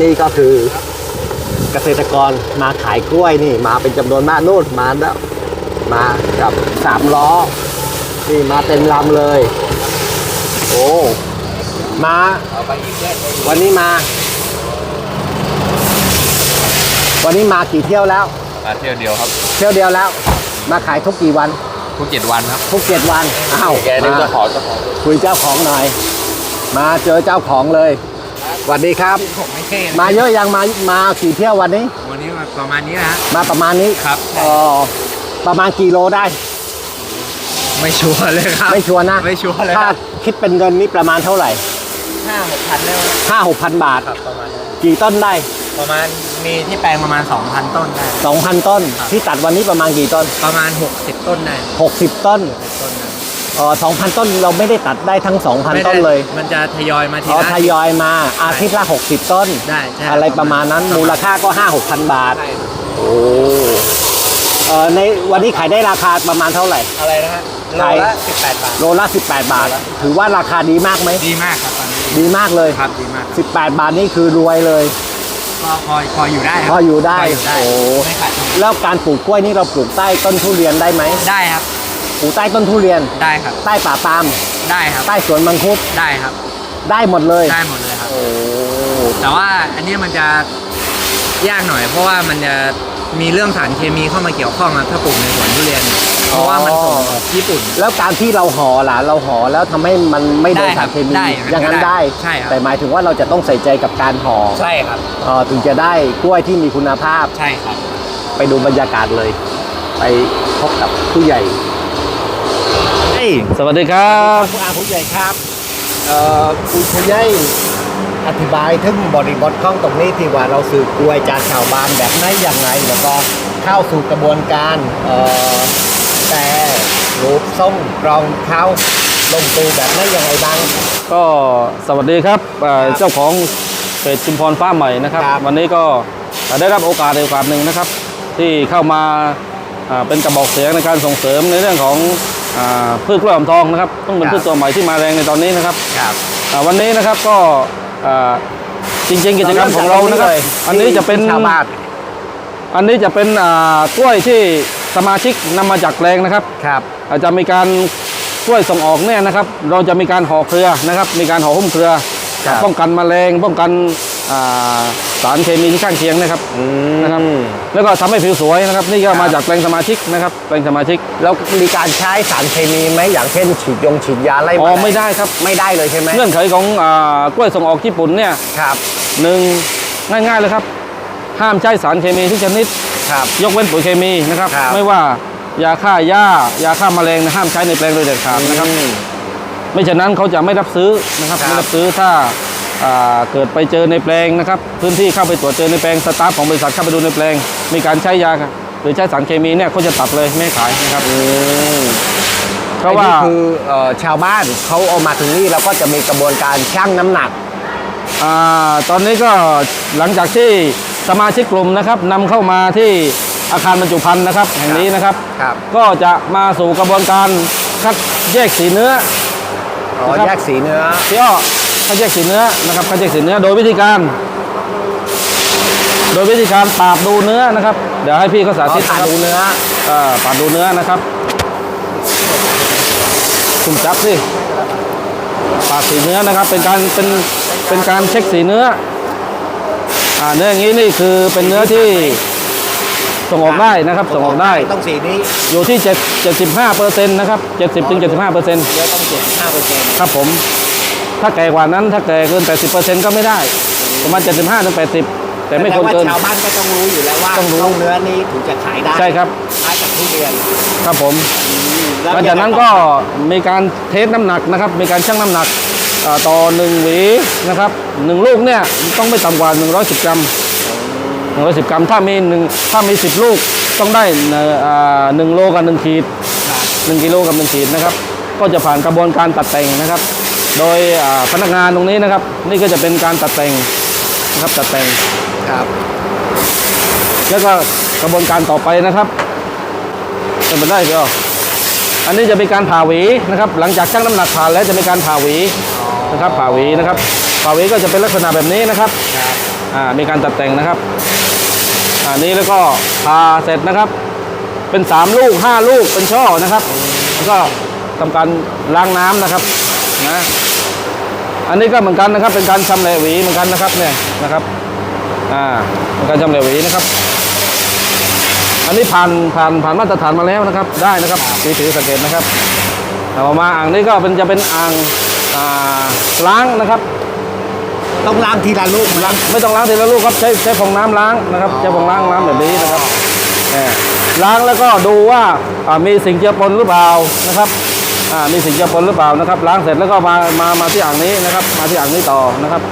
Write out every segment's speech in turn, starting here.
นี่ก็คือเกษตรกรมาขายกล้วยนี่มาเป็นจำนวนมากนู่นมาแล้วมากับสามล้อ นี่มาเต็มลำเลย โอ้มาวันนี้มา วันนี้มากี่เที่ยวแล้ว มาเที่ยวเดียวครับ เที่ยวเดียวแล้ว มาขายทุกกี่วัน ทุกเจ็ดวันครับ ทุกเจ็ดวันอ้าวแกนึกมาจะขอเจ้าของคุยเจ้าของหน่อย มาเจอเจ้าของเลย สวัสดีครับ ผมไม่เท่มาเยอะยังมามากี่เที่ยววันนี้ วันนี้มาประมาณนี้นะฮะ มาประมาณนี้ครับเออประมาณกี่โลได้ ไม่ชัวร์เลยครับ ไม่ชัวร์นะไม่ชัวร์เลยถ้าคิดเป็นเงินนี่ประมาณเท่าไหร่ห้าหกพันได้ไหมห้าหกพันบาท ครับประมาณนั้นกี่ต้นได้ประมาณมีที่แปลงประมาณ 2,000 ต้นได้ สองพันต้น ครับ ที่ตัดวันนี้ประมาณกี่ต้นประมาณ 60 ต้นได้หกสิบต้นต้นนะเออสองพันต้นเราไม่ได้ตัดได้ทั้งสองพันไม่ได้ต้นเลย มันจะทยอยมาทีอ๋อละ ทยอยมาอาทิตย์ละหกสิบต้น ได้ใช่ อะไรประมาณนั้นมูลค่าก็ห้าหกพันบาท ใช่โอ้เออในวันนี้ขายได้ราคาประมาณเท่าไหร่ อะไรนะฮะโลขายละ18 บาท โลละ 18 บาท ถือว่าราคาดีมากไหม ดีมากครับตอนนี้ดีมากเลย ครับดีมาก18 บาทนี่คือรวยเลย ก็พอพออยู่ได้ครับพออยู่ได้พออยู่ได้โอ้ ไม่ขาดทุนแล้วการปลูกกล้วยนี่เราปลูกใต้ต้นทุเรียนได้ไหม ได้ครับ ปลูกใต้ต้นทุเรียน ได้ครับ ใต้ป่าปาล์มได้ครับ ใต้สวนมังคุด ได้ครับ ได้หมดเลย ได้หมดเลยครับ โอ้แต่ว่าอันนี้มันจะยากหน่อย เพราะว่ามันจะมีเรื่องสารเคมีเข้ามาเกี่ยวข้องนะถ้าปลูกในสวนทุเรียน เพราะว่ามันส่งออกญี่ปุ่น แล้วการที่เราห่อล่ะเราห่อแล้วทำให้มันไม่โดนได้ครัสารบเคมีได้อย่างนั้นได้ได้ ใช่ครับ แต่หมายถึงว่าเราจะต้องใส่ใจกับการห่อ ใช่ครับเอ่อถึงจะได้กล้วยที่มีคุณภาพ ใช่ครับ ไปดูบรรยากาศเลย ไปพบกับผู้ใหญ่เฮ้ ยสวัสดีครับผู้อาผู้ใหญ่ครับเอ่อคุณผู้ใหญ่อธิบายถึงบริบทของตรงนี้ที่ว่าเราสืบกล้วยจากชาวบ้านแบบไหนอย่างไรแล้วก็เข้าสู่กระบวนการเอ่อแต่รูปทรงกรองเขาลงตูแบบไหนอย่างไรบ้างก็สวัสดีครับเอ่อเจ้าของเพจชุมพรฟ้าร์มใหม่นะครับครับ วันนี้ก็ได้รับโอกาสในโอกาสหนึ่งนะครับ ที่เข้ามาอ่าเป็นกระบอกเสียงในการส่งเสริมในเรื่องของอา พืชกล้วยหอมทองนะครับต้องเป็นพืชตัวใหม่ที่มาแรงในตอนนี้นะครับครับอ่าวันนี้นะครับก็อ่าจริงๆกิจกรรมของเรานะครับอันนี้จะเป็นชาวบ้านอันนี้จะเป็นอ่ากล้วยที่สมาชิกนำมาจากแปลงนะครับครับอาจจะมีการกล้วยส่งออกเนี่ยนะครับ เราจะมีการห่อเครือนะครับ มีการห่อหุ้มเครือครับป้องกันแมลงป้องกันอ่า สารเคมีที่ข้างเคียงนะครับอืนะครับมแล้วก็ทำให้ผิวสวยนะครับ นี่ก็ครับมาจากแปลงสมาชิกนะครับแปลงสมาชิกแล้วมีการใช้สารเคมีไหมอย่างเช่น ฉีดยงฉีดยาไล่อ๋แมอลงไม่ได้ครับไม่ได้เลยใช่ไหมเงื่อนไขของอ่ากล้วยส่งออกญี่ปุ่นเนี่ยครับหนึ่งง่ายๆเลยครับ ห้ามใช้สารเคมีทุกชนิดครับยกเว้นปุ๋ยเคมีนะครับครับไม่ว่ายาฆ่าหญ้ายาฆ่าแมลงนะห้ามใช้ในแปลงโดยเด็ดขาดนะครับอืมไม่ฉะนั้นเขาจะไม่รับซื้อนะครับครับไม่รับซื้อถ้าอ่า เกิดไปเจอในแปลงนะครับ พื้นที่เข้าไปตรวจเจอในแปลงสตาฟของบริษัทเข้าไปดูในแปลง มีการใช้ยาหรือใช้สารเคมีเนี่ยเขาจะตัดเลยไม่ให้ขายนะครับเพราะว่าอันนี้คือเอ่อชาวบ้านเขาเอามาถึงนี่แล้วก็จะมีกระบวนการชั่งน้ำหนักอ่าตอนนี้ก็หลังจากที่สมาชิกกลุ่มนะครับนำเข้ามาที่อาคารบรรจุภัณฑ์นะครับ แห่งนี้นะครับครับก็จะมาสู่กระบวนการคัดแยกสีเนื้ออ๋อนะครับแยกสีเนื้อพี่อ้อ คัดแยกสีเนื้อนะครับคัดแยกสีเนื้อโดยวิธีการ โดยวิธีการปาดดูเนื้อนะครับ เดี๋ยวให้พี่เขาสาอ๋อธิตผ่านะครับดูเนื้ออ่าปาดดูเนื้อนะครับคุณจับสิปาดสีเนื้อนะครับ เป็นการเป็นเป็นการเช็คสีเนื้ออ่าเนื้ออย่างนี้นี่คือเป็นเนื้อที่ส่งออกได้นะครับส่งออกได้ต้องสีนี้อยู่ที่7 75เปอร์เซ็นต์นะครับ70ถึง75เปอร์เซ็นต์เนื้อต้องเจ็ดห้าเปอร์เซ็นต์ครับผม ถ้าแก่กว่านั้นถ้าแก่เกิน 80%ก็ไม่ได้ ประมาณ 75ถึง80 แต่ไม่ควรเกินชาวบ้านก็ต้องรู้อยู่แล้วว่าต้องรู้เาเนื้อนี้ถึงจะขายได้ใช่ครับ ขายจากทุเรียนครับผมแล้หลังจากนั้นก็มีการเทสน้ำหนักนะครับ มีการชั่งน้ำหนักอ่าต่อหนึ่งหวีนะครับหนึ่งลูกเนี่ยต้องไม่ต่ำกว่า 110 กรัม 110 กรัม ถ้ามีหนึ่งถ้ามี 10 ลูกต้องได้เอ่ออ่าหนึ่งโลกับหนึ่งขีดหนึ่งกิโลกับหนึ่งขีดนะครับ ก็จะผ่านกระบวนการตัดแต่งนะครับ โดยอ่าพนักงานตรงนี้นะครับ นี่ก็จะเป็นการตัดแต่งนะครับตัดแต่งครับ แล้วก็กระบวนการต่อไปนะครับเป็นไปได้พี่อ๋ออันนี้จะเป็นการผ่าหวีนะครับ หลังจากชั่งน้ำหนักผ่านแล้วจะมีการผ่าหวีนะครับผ่าหวีนะครับฝาหวีก็จะเป็นลักษณะแบบนี้นะครับครับอ่ามีการตัดแต่งนะครับอันนี้แล้วก็ทาเสร็จนะครับ เป็น 3 ลูก 5 ลูกเป็นช่อนะครับ แล้วก็ทำการล้างน้ำนะครับนะ อันนี้ก็เหมือนกันนะครับ เป็นการชำแหละหวีเหมือนกันนะครับเนี่ยนะครับอ่าเป็นการชำแหละหวีนะครับ อันนี้ผ่านผ่านผ่านมาตรฐานมาแล้วนะครับ ได้นะครับมีถือสังเกตนะครับต่อมาอ่างนี้ก็เป็นจะเป็นอ่างอ่าล้างนะครับต้องล้างทีละลูกล้างไม่ต้องล้างทีละลูกครับใช้ใช้ฟองน้ำล้างนะครับอ๋อใช้ฟองล้างน้ำแบบนี้นะครับแหมล้างแล้วก็ดูว่าอ่ามีสิ่งเจือปนหรือเปล่านะครับอ่า มีสิ่งเจือปนหรือเปล่านะครับ ล้างเสร็จแล้วก็มามามาที่อ่างนี้นะครับ มาที่อ่างนี้ต่อนะครับ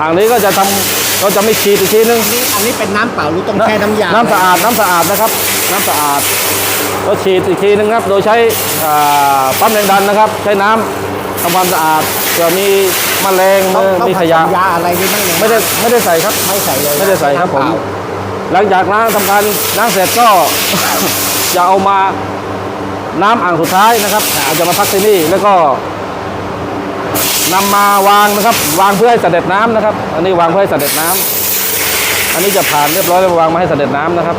อ่างนี้ก็จะทำเราจะไม่ฉีดอีกทีนึงนี่อันนี้เป็นน้ำเปล่าหรือต้องแช่น้ำยาน้ำสะอาดน้ำสะอาดนะครับ น้ำสะอาดเราฉีดอีกทีนึงครับ โดยใช้อ่าปั๊มแรงดันนะครับ ใช้น้ำทำความสะอาดเผื่อมีแมลงต้องมือต้องมีผขสยะมยาอะไรนี่บ้างไหมไม่ได้ไม่ได้ใส่ครับไม่ใส่เลยไม่ได้ใส่ครับผมน้ำเปล่าหลังจากล้างทำการล้างเสร็จก็จะเอามา น้ำอ่างสุดท้ายนะครับเราจะมาพักที่นี่แล้วก็นำมาวางนะครับ วางเพื่อให้เสด็จน้ำนะครับ อันนี้วางเพื่อให้เสด็จน้ำอันนี้จะผ่านเรียบร้อยแล้ววางมาให้เสด็จน้ำนะครับ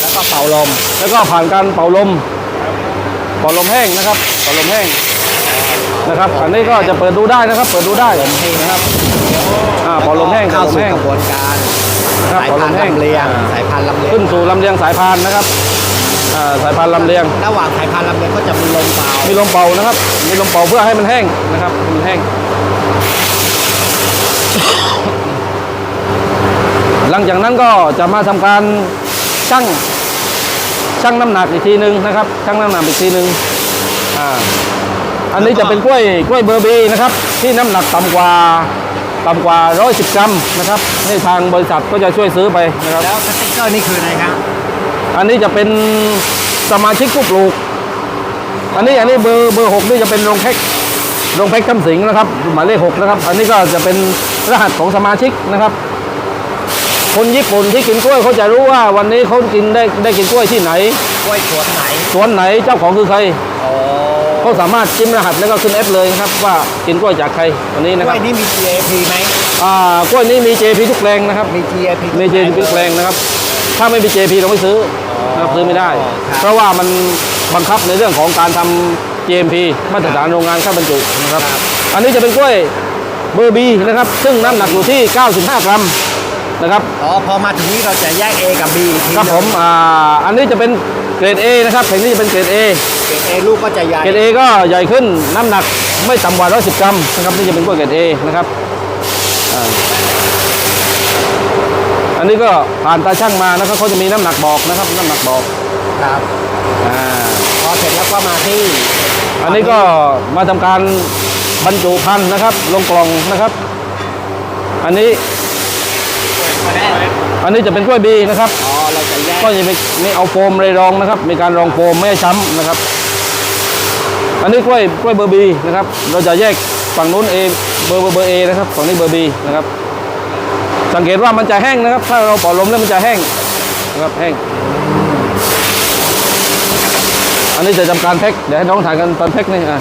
แล้วก็เป่าลม แล้วก็ผ่านการเป่าลมเป่าลมแห้งนะครับเป่าลมแห้งนะครับ อันนี้ก็จะเปิดดูได้นะครับ เปิดดูได้นะครับอ่าเป่าลมแห้งเข้าเป่าลมสู่แห้งกระบวนการครับสายเป่าลพันมธุ์แห้งลำเลียงอ่าสายพันธุ์ลำเลียงขึ้นสู่ลำเลียงสายพานนะครับ อ่าสายพานลำเลียง ระหว่างสายพันธุ์ลำเลียงก็จะมีลมเป่ามีลมเป่านะครับ มีลมเป่าเพื่อให้มันแห้งนะครับให้มันแห้ง หลังจากนั้นก็จะมาทำการชั่งชั่งน้ำหนักอีกทีหนึ่งนะครับชั่งน้ำหนักอีกทีหนึ่งอ่าอันนี้จะเป็นกล้วยกล้วยเบอร์บีนะครับ ที่น้ำหนักต่ำกว่าต่ำกว่า 110 กรัมนะครับนี่ทางบริษัทก็จะช่วยซื้อไปนะครับแล้วสติ๊กเกอร์นี่คืออะไรครับ อันนี้จะเป็นสมาชิกผู้ปลูก อันนี้อันนี้เบอร์เบอร์หกนี่จะเป็นโรงแพ็คโรงแพ็คคำสิงนะครับหมายเลขหกนะครับ อันนี้ก็จะเป็นรหัสของสมาชิกนะครับ คนญี่ปุ่นที่กินกล้วยเขาจะรู้ว่าวันนี้เขากินได้ได้กินกล้วยที่ไหนกล้วยสวนไหนสวนไหนเจ้าของคือใครอ๋อเขาสามารถจิ้มรหัสแล้วก็ขึ้นแอปเลยนะครับว่ากินกล้วยจากใครวันนี้นะกคล้รัวยบนี่มี GAP ไหมอ่ากล้วยนี้มี JP ทุกแปลงนะครับมี GAP มี JP ทุกแปลงนะครับ ถ้าไม่มี JP เราไม่ซื้อนะครับซื้อไม่ได้ ครับเพราะว่ามันบังคับในเรื่องของการทำ GMP มาตรฐานโรงงานข้าวบรรจุนะครับ อันนี้จะเป็นกล้วยเบอร์บีนะครับ ซึ่งน้ำหนักอยู่ที่ 95 กรัมนะครับ อ๋อพอมาถึงนี้เราจะแยก A กับ B อีกทีครับผมอ่าอันนี้จะเป็นเกรด A นะครับแผ่นนี้จะเป็นเกรด A เกรด A ลูกก็จะใหญ่เกรด A ก็ใหญ่ขึ้นน้ำหนักไม่ต่ำกว่า 110 กรัมนะครับนี่จะเป็นกล้วยเกรด A นะครับอ่า อันนี้ก็ผ่านตาช่างมานะครับเขาจะมีน้ำหนักบอกนะครับน้ำหนักบอกครับอ่าพอเสร็จแล้วก็มาที่อันนี้ก็มาทำการบรรจุพันธุ์นะครับ ลงกล่องนะครับ อันนี้อันนี้จะเป็นกล้วยบีนะครับอ๋อเราจะแยกก็จะมีมีเอาโฟมเลยรองนะครับ มีการรองโฟมไม่ให้ช้ำนะครับ อันนี้กล้วยกล้วยเบอร์บีนะครับ เราจะแยกฝั่งนู้นเอเบอร์เบอร์เบอร์เอนะครับฝั่งนี้เบอร์บีนะครับ สังเกตว่ามันจะแห้งนะครับ ถ้าเราปล่อยลมแล้วมันจะแห้งนะครับแห้ง อันนี้จะทำการแพ็คเดี๋ยวให้น้องถ่ายกันตอนแพ็คนี่อะ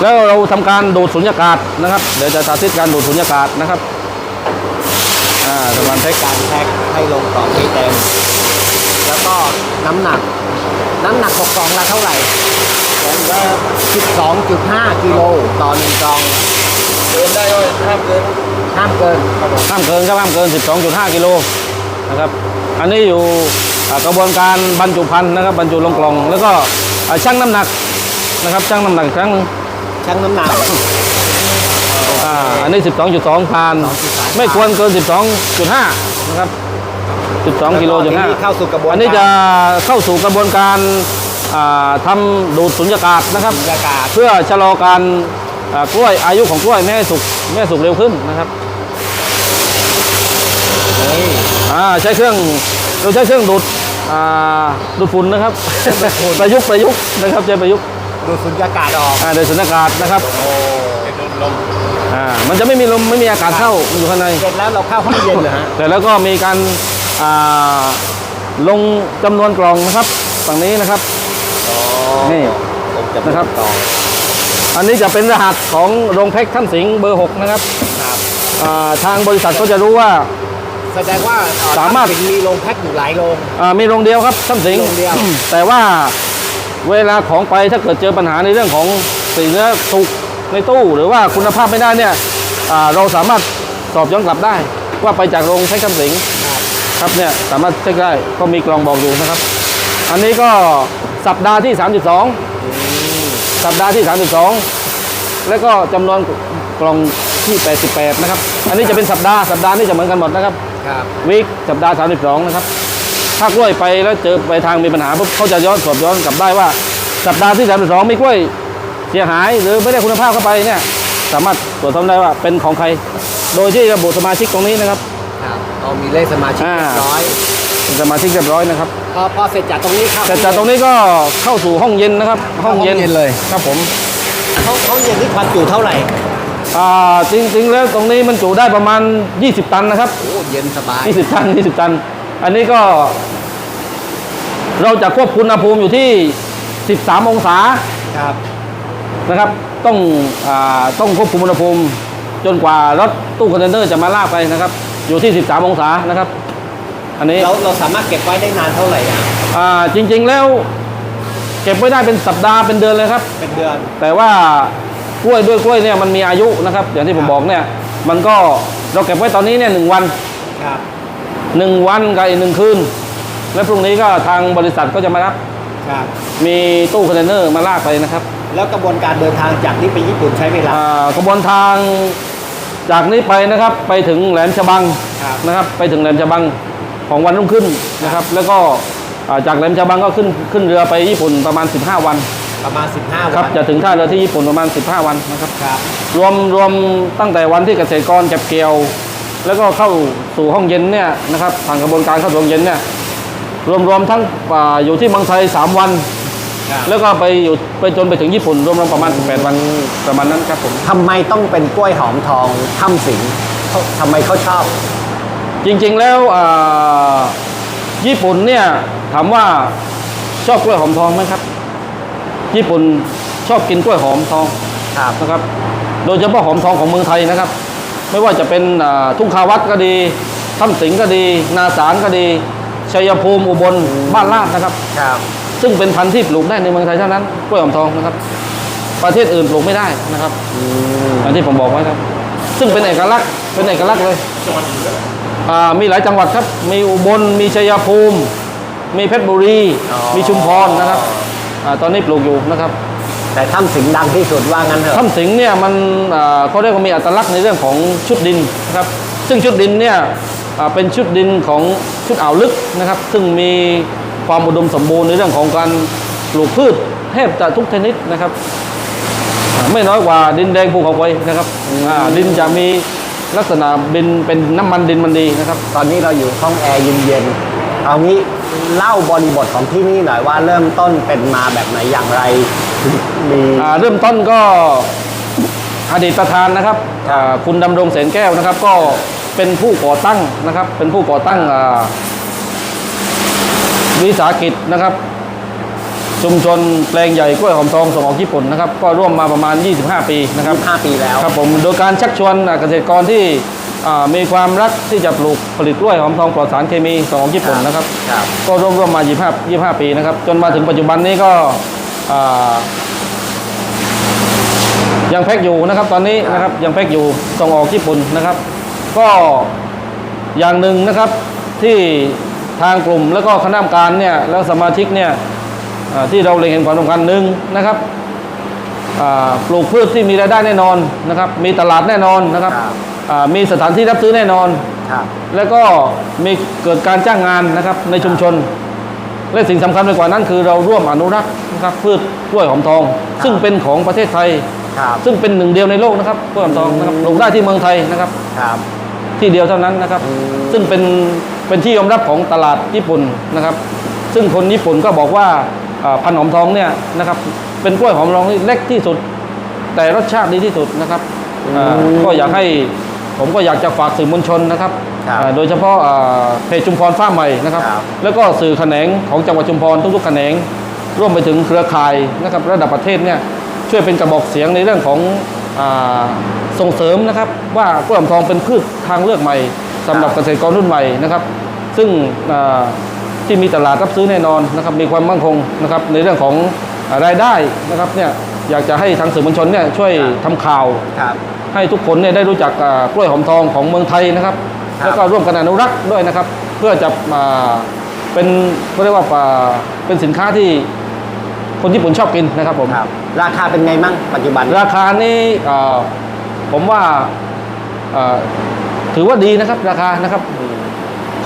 แล้วเราทำการดูดสุญญากาศนะครับ เดี๋ยวจะสาธิตการดูดสุญญากาศนะครับอ่าทำการแพ็คการแพ็คให้ลงกล่องให้เต็ม แล้วก็น้ำหนัก น้ำหนักของกล่องละเท่าไหร่กล่องละ12.5กิโลต่อหนึ่งกล่อง กินได้ก็ห้ามเกินห้ามเกินครับผมห้ามเกินครับห้ามเกิน 12.5 กิโลนะครับ อันนี้อยู่อ่ากระบวนการบรรจุภัณฑ์นะครับ บรรจุลงกล่อง แล้วก็อ่าชั่งน้ำหนักนะครับชั่งน้ำหนักอีกครั้งหนึ่งชั่งน้ำหนักอ่าอันนี้ 12.2ผ่าน12.2ไม่ควรเกิน 12.5 นะครับ 12 กิโลจุดทีห้านี้เข้าสู่กระบวนการอันนี้จะเข้าสู่กระบวนการอ่าทำดูดสุญญากาศนะครับบรรยากาศเพื่อชะลอการอ่า กล้วยอายุของกล้วยไม่ให้สุกไม่ให้สุกเร็วขึ้นนะครับเฮ้ยอ่าใช้เครื่องเราใช้เครื่องดูดอ่าดูดฝุ่นนะครับประยุกต์ประยุกต์นะครับใช้ประยุกต์ดูดสุญญากาศออกอ่าโดยสุญญากาศนะครับโอ้อ่ามันจะไม่มีลมไม่มีอากาศเข้ามันอยู่ข้างในเสร็จแล้วเราเข้าห้องเย็นเหรอฮะแต่แล้วก็มีการอ่าลงจำนวนกล่องนะครับฝั่งนี้นะครับนี่ผมจะนะครับกล่ องอันนี้จะเป็นรหัสของโรงแพ็คท่านสิงห์เบอร์ 6 นะครับครับอ่าทางบริษัทก็จะรู้ว่า แสดงว่าเอ่อสามารถ ท่นสิงห์มีโรงแพ็คอยู่หลายโรง อ่ามีโรงเดียวครับท่านสิงห์ โรงเดียว แต่ว่าเวลาของไปถ้าเกิดเจอปัญหาในเรื่องของสีเนื้อสุกในตู้ หรือว่าคุณภาพไม่ได้เนี่ยอ่าเราสามารถสอบย้อนกลับได้ ว่าไปจากโรงแพ็คท่านสิงห์ครับครับเนี่ยสามารถเช็คได้ก็มีกล่องบอกอยู่นะครับ อันนี้ก็สัปดาห์ที่ 32 สัปดาห์ที่ 32 แล้วก็จำนวนกล่องที่ 88 นะครับ อันนี้จะเป็นสัปดาห์สัปดาห์นี้จะเหมือนกันหมดนะครับครับวีคสัปดาห์ 32 นะครับ ถ้ากล้วยไปแล้วเจอไปทางมีปัญหาปุ๊บเขาจะย้อนสอบย้อนกลับได้ว่า สัปดาห์ที่ 32มีกล้วยเสียหายหรือไม่ได้คุณภาพเข้าไปเนี่ยสามารถตรวจสอบได้ว่าเป็นของใคร โดยที่ระบุสมาชิกตรงนี้นะครับครับเอามีเลขสมาชิกอ่าเรียบร้อยเป็นสมาชิกเรียบร้อยนะครับ พอพอเสร็จจากตรงนี้ครับแต่จากตรงนี้ก็เข้าสู่ห้องเย็นนะครับห้องเย็นห้องเย็นเลยครับผมเขาเขาเย็นที่ความจุเท่าไหร่อ่าจริงๆแล้วตรงนี้มันจุได้ประมาณ 20 ตันนะครับโอ้เย็นสบาย20 ตัน 20 ตัน อันนี้ก็ เราจะควบคุมอุณหภูมิอยู่ที่ 13 องศาครับนะครับ ต้องอาต้องควบคุมอุณหภูมิจนกว่ารถตู้คอนเทนเนอร์จะมาลากไปนะครับ อยู่ที่ 13 องศานะครับ อันนี้เราเราสามารถเก็บไว้ได้นานเท่าไหร่อะอ่าจริงๆแล้ว เก็บไว้ได้เป็นสัปดาห์เป็นเดือนเลยครับ เป็นเดือน แต่ว่ากล้วยด้วยกล้วยเนี่ยมันมีอายุนะครับ อย่างที่ผมบอกเนี่ย มันก็เราเก็บไว้ตอนนี้เนี่ยหนึ่งวันครับหนึ่งวันกับอีกหนึ่งคืน และพรุ่งนี้ก็ทางบริษัทก็จะมารับครับ มีตู้คอนเทนเนอร์มาลากไปนะครับ แล้วกระบวนการเดินทางจากนี้ไปญี่ปุ่นใช้เวลาอ่ากระบวนทางจากนี้ไปนะครับ ไปถึงแหลมฉบังครับนะครับ ไปถึงแหลมฉบัง ของวันรุ่งขึ้นนะครับ แล้วก็อ่าจากแหลมฉบังก็ขึ้นขึ้นเรือไปญี่ปุ่นประมาณ 15 วันประมาณ 15ครับวันจะถึงท่าเรือที่ญี่ปุ่นประมาณ 15 วันนะครับครับรวมรวมตั้งแต่วันที่เกษตรกรเก็บเกี่ยว แล้วก็เข้าสู่ห้องเย็นเนี่ยนะครับผ่านกระบวนการเข้าสู่ห้องเย็นเนี่ยรวมรวมทั้งอ่าอยู่ที่เมืองไทย 3 วันครับแล้วก็ไปอยู่ไปจนไปถึงญี่ปุ่นรวมรวมประมาณ 18 วันประมาณนั้นครับผมทำไมต้องเป็นกล้วยหอมทองถ้ำสิงห์เขาทำไมเขาชอบ จริงๆแล้วอ่าญี่ปุ่นเนี่ยถามว่าชอบกล้วยหอมทองไหมครับ ญี่ปุ่นชอบกินกล้วยหอมทองครับนะครับ โดยเฉพาะหอมทองของเมืองไทยนะครับ ไม่ว่าจะเป็นอ่าทุ่งคาวัดก็ดีถ้ำสิงห์ก็ดี นาสารก็ดีชัยภูมิอุบลบ้านลาดนะครับครับซึ่งเป็นพันธุ์ที่ปลูกได้ในเมืองไทยเท่านั้นกล้วยหอมทองนะครับ ประเทศอื่นปลูกไม่ได้นะครับอันที่ผมบอกไว้ครับ ซึ่งเป็นเอกลักษณ์เป็นเอกลักษณ์เลยอ่า มีหลายจังหวัดครับ มีอุบล มีชัยภูมิ มีเพชรบุรีอ๋อมีชุมพรนะครับอาตอนนี้ปลูกอยู่นะครับ แต่ถ้ำสิงห์ดังที่สุดว่างั้นเถอะถ้ำสิงห์เนี่ยมันอ่าเขาเรียกว่ามีอัตลักษณ์ในเรื่องของชุดดินนะครับ ซึ่งชุดดินเนี่ยอ่าเป็นชุดดินของชุดอ่าวลึกนะครับ ซึ่งมีความอุดมสมบูรณ์ในเรื่องของการปลูกพืชแทบจะทุกชนิดนะครับอ่าไม่น้อยกว่าดินแดงภูเขาไฟนะครับอ่าดินจะมี ลักษณะดินเป็นน้ำมันดินมันดีนะครับ ตอนนี้เราอยู่ห้องแอร์เย็นๆเอางี้เล่าบริบทของที่นี่หน่อยว่าเริ่มต้นเป็นมาแบบไหนอย่างไรถึงมีอ่าเริ่มต้นก็อดีตประธานนะครับอ่าคุณดำรงเสนแก้วนะครับ ก็เป็นผู้ก่อตั้งนะครับ เป็นผู้ก่อตั้งอ่าวิสาหกิจนะครับ ชุมชนแปลงใหญ่กล้วยหอมทองส่งออกญี่ปุ่นนะครับก็ร่วมมาประมาณ 25 ปีนะครับ5ปีแล้ว ครับผมโดยการชักชวนอ่าเกษตรกรที่อ่ามีความรักที่จะปลูกผลิตกล้วยหอมทองปลอดสารเคมีส่งออกญี่ปุ่นนะครับครับ ก็ร่วมร่วมมา 25 25 ปีนะครับจนมาถึงปัจจุบันนี้ก็อ่ายังแพ็คอยู่นะครับตอนนี้นะครับยังแพ็คอยู่ส่งออกญี่ปุ่นนะครับ ก็อย่างหนึ่งนะครับที่ทางกลุ่มแล้วก็คณะกรรมการเนี่ยแล้วสมาชิกเนี่ยอ่า ที่เราเล็งเห็นความสำคัญหนึ่งนะครับอ่าปลูกพืชที่มีรายได้แน่นอนนะครับ มีตลาดแน่นอนนะครับครับอ่ามีสถานที่รับซื้อแน่นอนครับแล้วก็มีเกิดการจ้างงานนะครับในชุมชน และสิ่งสำคัญไปกว่านั้นคือเราร่วมอนุรักษ์นะครับพืชกล้วยหอมทอง ซึ่งเป็นของประเทศไทยครับซึ่งเป็นหนึ่งเดียวในโลกนะครับกล้วยหอมทองนะครับปลูกได้ที่เมืองไทยนะครับครับที่เดียวเท่านั้นนะครับอืมซึ่งเป็นเป็นที่ยอมรับของตลาดญี่ปุ่นนะครับ ซึ่งคนญี่ปุ่นก็บอกว่าอ่า พันธุ์หอมทองเนี่ยนะครับเป็นกล้วยหอมทองที่เล็กที่สุด แต่รสชาติดีที่สุดนะครับอ่าก็อยากให้ผมก็อยากจะฝากสื่อมวลชนนะครับครับอ่าโดยเฉพาะอ่าเพจชุมพรฟ้าร์มใหม่นะครับครับ แล้วก็สื่อแขนงของจังหวัดชุมพรทุกๆแขนงร่วมไปถึงเครือข่ายนะครับระดับประเทศเนี่ยช่วยเป็นกระบอกเสียงในเรื่องของอาส่งเสริมนะครับ ว่ากล้วยหอมทองเป็นพืชทางเลือกใหม่สำหรับเกษตรกรรุ่นใหม่นะครับ ซึ่งอ่า ที่มีตลาดรับซื้อแน่นอนนะครับมีความมั่นคงนะครับในเรื่องของอ่ารายได้นะครับเนี่ยอยากจะให้ทางสื่อมวลชนเนี่ยช่วยทำข่าวครับให้ทุกคนเนี่ยได้รู้จักอ่ากล้วยหอมทองของเมืองไทยนะครับครับแล้วก็ร่วมกันอนุรักษ์ด้วยนะครับ เพื่อจะมาเป็นเขาเรียกว่าอ่าเป็นสินค้าที่คนญี่ปุ่นชอบกินนะครับผมครับราคาเป็นไงมั่งปัจจุบัน ราคานี่อ่าผมว่าอ่าถือว่าดีนะครับราคานะครับ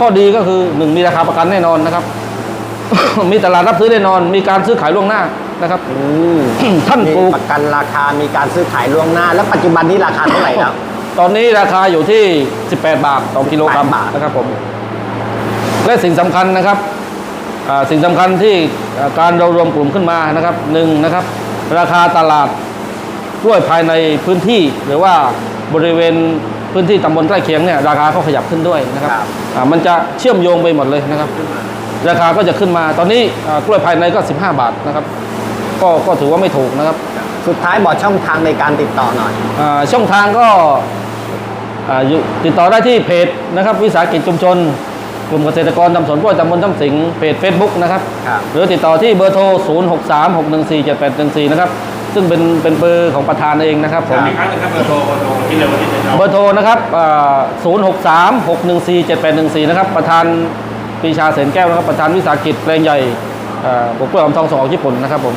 ข้อดีก็คือหนึ่งมีราคาประกันแน่นอนนะครับ มีตลาดรับซื้อแน่นอน มีการซื้อขายล่วงหน้านะครับอืมท่านมีปลูกประกันราคามีการซื้อขายล่วงหน้า แล้วปัจจุบันนี้ราคาเท่าไหร่แล้วตอนนี้ราคาอยู่ที่ 18 บาทต่อกิโลกรัม18บาทนะครับผมและสิ่งสำคัญนะครับอ่าสิ่งสำคัญที่อ่าการเรารวมกลุ่มขึ้นมานะครับหนึ่งนะครับ ราคาตลาดกล้วยภายในพื้นที่หรือว่าบริเวณ พื้นที่ตำบลใกล้เคียงเนี่ยราคาก็ขยับขึ้นด้วยนะครับครับ อ่ามันจะเชื่อมโยงไปหมดเลยนะครับ ราคาก็จะขึ้นมาตอนนี้อ่ากล้วยภายในก็ 15 บาทนะครับ ก็ก็ถือว่าไม่ถูกนะครับสุดท้ายบอกช่องทางในการติดต่อหน่อย อ่าช่องทางก็อ่าอยู่ติดต่อได้ที่เพจนะครับ วิสาหกิจชุมชน กลุ่มเกษตรกรทำสวนกล้วยตำบลท้ำสิงเพจ Facebook นะครับ ครับ หรือติดต่อที่เบอร์โทร 0 6 3 6 1 4 7 8 1 4 นะครับ ซึ่งเป็นเป็นเบอร์ของประธานเองนะครับผมอีกครั้งหนึงครับเบอร์โทรเบอร์โทรที่เร็วที่จะเอาเบอร์โทรนะครับ0 6 3 6 1 4 7 8 1 4นะครับประธานปรีชาเสนแก้วนะครับประธานวิสาหกิจแปลงใหญ่อ่าปลูกกล้วยหอมทองส่งออกญี่ปุ่นนะครับผม